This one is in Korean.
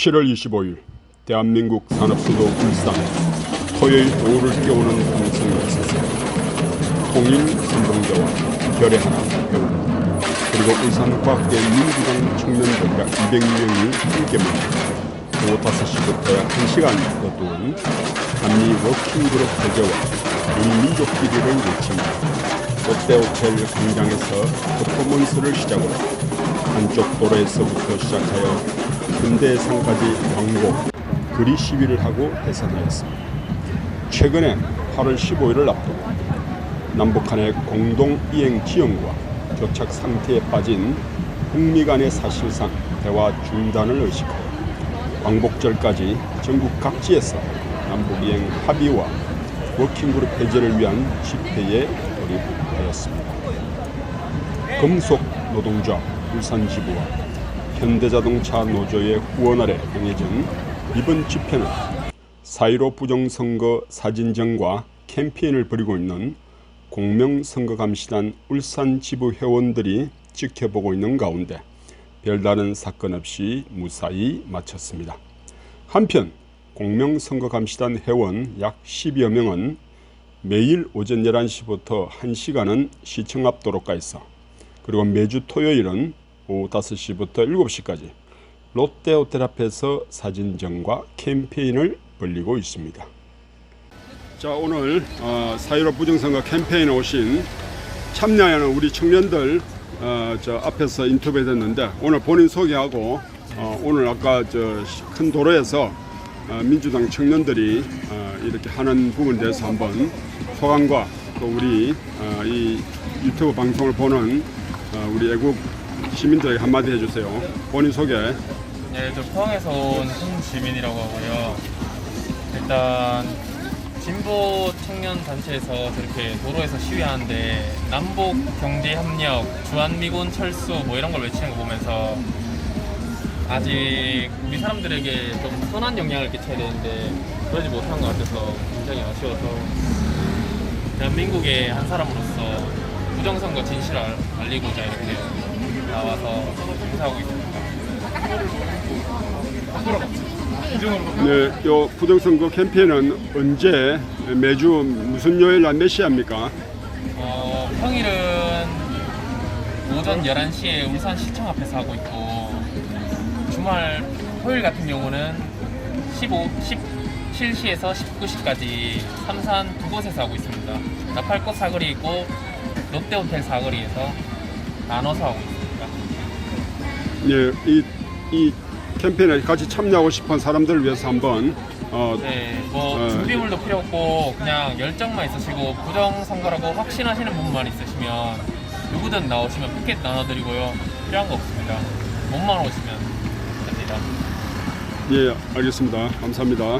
7월 25일 대한민국 산업수도 울산 토요일 오후를 깨우는 공성에 있어서 통일 선동대와 별의 하나 배우 그리고 울산과학대 민주당 청년들과 200명이 함께 모여 오후 5시부터 약 1시간 더 동안 한미 워킹그룹 대제와 우리 민족끼리를 외치며 롯데호텔 광장에서 퍼포먼스를 시작으로 한쪽 도로에서부터 시작하여 현대성까지 광고, 거리 시위를 하고 해산하였습니다. 최근에 8월 15일을 앞두고 남북한의 공동 이행 지연과 교착 상태에 빠진 북미 간의 사실상 대화 중단을 의식하여 광복절까지 전국 각지에서 남북 이행 합의와 워킹그룹 해제를 위한 집회에 돌입하였습니다. 금속 노동자 울산지부와 현대자동차 노조의 후원 아래 행해진 이번 집회는 4.15 부정선거 사진전과 캠페인을 벌이고 있는 공명선거감시단 울산지부 회원들이 지켜보고 있는 가운데 별다른 사건 없이 무사히 마쳤습니다. 한편 공명선거감시단 회원 약 10여 명은 매일 오전 11시부터 1시간은 시청 앞 도로가에서 그리고 매주 토요일은 오후 5시부터 7시까지 롯데호텔 앞에서 사진전과 캠페인을 벌리고 있습니다. 자 오늘 어, 4.15 부정선거 캠페인에 오신 참여하는 우리 청년들 어, 저 앞에서 인터뷰했는데 오늘 본인 소개하고 어, 오늘 아까 저 큰 도로에서 어, 민주당 청년들이 어, 이렇게 하는 부분에 대해서 한번 소감과 또 우리 어, 이 유튜브 방송을 보는 어, 우리 애국 시민들에게 한마디 해주세요. 본인 소개. 네, 저 포항에서 온 홍지민이라고 하고요. 일단 진보 청년 단체에서 저렇게 도로에서 시위하는데 남북 경제 협력, 주한미군 철수 뭐 이런 걸 외치는 거 보면서 아직 우리 사람들에게 좀 선한 영향을 끼쳐야 되는데 그러지 못한 것 같아서 굉장히 아쉬워서 대한민국의 한 사람으로서 부정선거 진실을 알리고자 이렇게 나와서 행사하고 있습니다. 네, 요 부정선거 캠페인은 언제 매주 무슨 요일 날 몇 시 합니까? 어, 평일은 오전 11시에 울산 시청 앞에서 하고 있고 주말 토요일 같은 경우는 15, 17시에서 19시까지 삼산 두 곳에서 하고 있습니다. 나팔꽃 사거리 있고 롯데호텔 사거리에서 나눠서 하고 있습니다. 예, 이, 이 캠페인에 같이 참여하고 싶은 사람들을 위해서 한번 어, 네, 뭐 어, 준비물도 필요 없고 그냥 열정만 있으시고 부정 선거라고 확신하시는 분만 있으시면 누구든 나오시면 피켓 나눠드리고요. 필요한 거 없습니다. 몸만 오시면 됩니다. 예, 알겠습니다. 감사합니다.